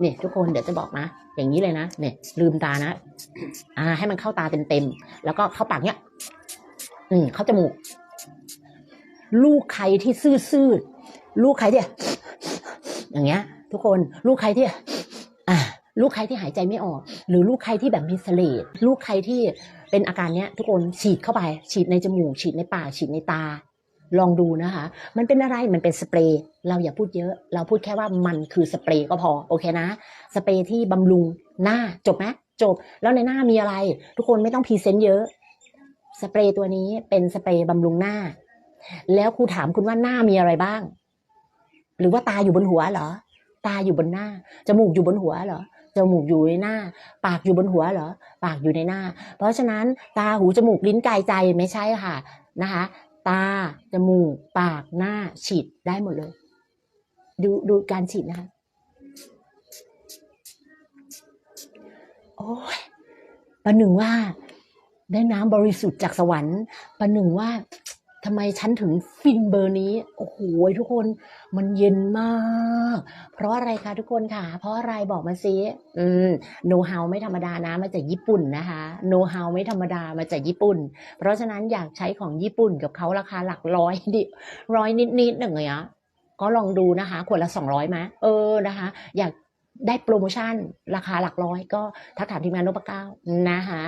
เนี่ยทุกคนเดี๋ยวจะบอกนะ อย่างนี้เลยนะ เนี่ย ลืมตานะ อ่า ให้มันเข้าตาเต็มๆ แล้วก็เข้าปากเนี้ย อืม เข้าจมูก ลูกใครที่ซื่อๆ ลูกใครที่อย่างเงี้ย ทุกคน ลูกใครที่ อ่า ลูกใครที่หายใจไม่ออก หรือลูกใครที่แบบมีเสลดลูกใครที่เป็นอาการเนี้ย ทุกคนฉีดเข้าไป ฉีดในจมูก ฉีดในปาก ฉีดในตา ลองดูนะคะ มันเป็นอะไร มันเป็นสเปรย์ เราอย่าพูดเยอะ เราพูดแค่ว่ามันคือสเปรย์ก็พอ โอเคนะ สเปรย์ที่บำรุงหน้า จบไหมจบ แล้วในหน้ามีอะไร ทุกคนไม่ต้องพรีเซนต์เยอะ สเปรย์ตัวนี้เป็นสเปรย์บำรุงหน้า แล้วครูถามคุณว่าหน้ามีอะไรบ้าง หรือว่าตาอยู่บนหัวเหรอ ตาอยู่บนหน้า จมูกอยู่บนหัวเหรอจมูกอยู่ในหน้า ปากอยู่บนหัวเหรอ ปากอยู่ในหน้า เพราะฉะนั้นตาหูจมูกลิ้นกายใจไม่ใช่ค่ะนะคะ ตา จมูก ปาก หน้า ฉีดได้หมดเลย ดูดูการฉีดนะคะ โอ้ยประหนึ่งว่าได้น้ำบริสุทธิ์จากสวรรค์ประหนึ่งว่า ทำไมฉันถึงฟินเบอร์นี้ โอ้โหทุกคนมันเย็นมาก เพราะอะไรคะทุกคนค่ะ เพราะอะไรบอกมาซิอืมโนฮาวไม่ธรรมดานะมาจากญี่ปุ่นนะคะโนฮาวไม่ธรรมดามาจากญี่ปุ่น เพราะฉะนั้นอยากใช้ของญี่ปุ่นกับเขาราคาหลักร้อยดิร้อยนิดๆหนึ่งเลยอะก็ลองดูนะคะขวดละสองร้อยไหมเออนะคะ อยากได้โปรโมชั่นราคาหลักร้อย ก็ทักถามทีมงานนพเก้านะคะ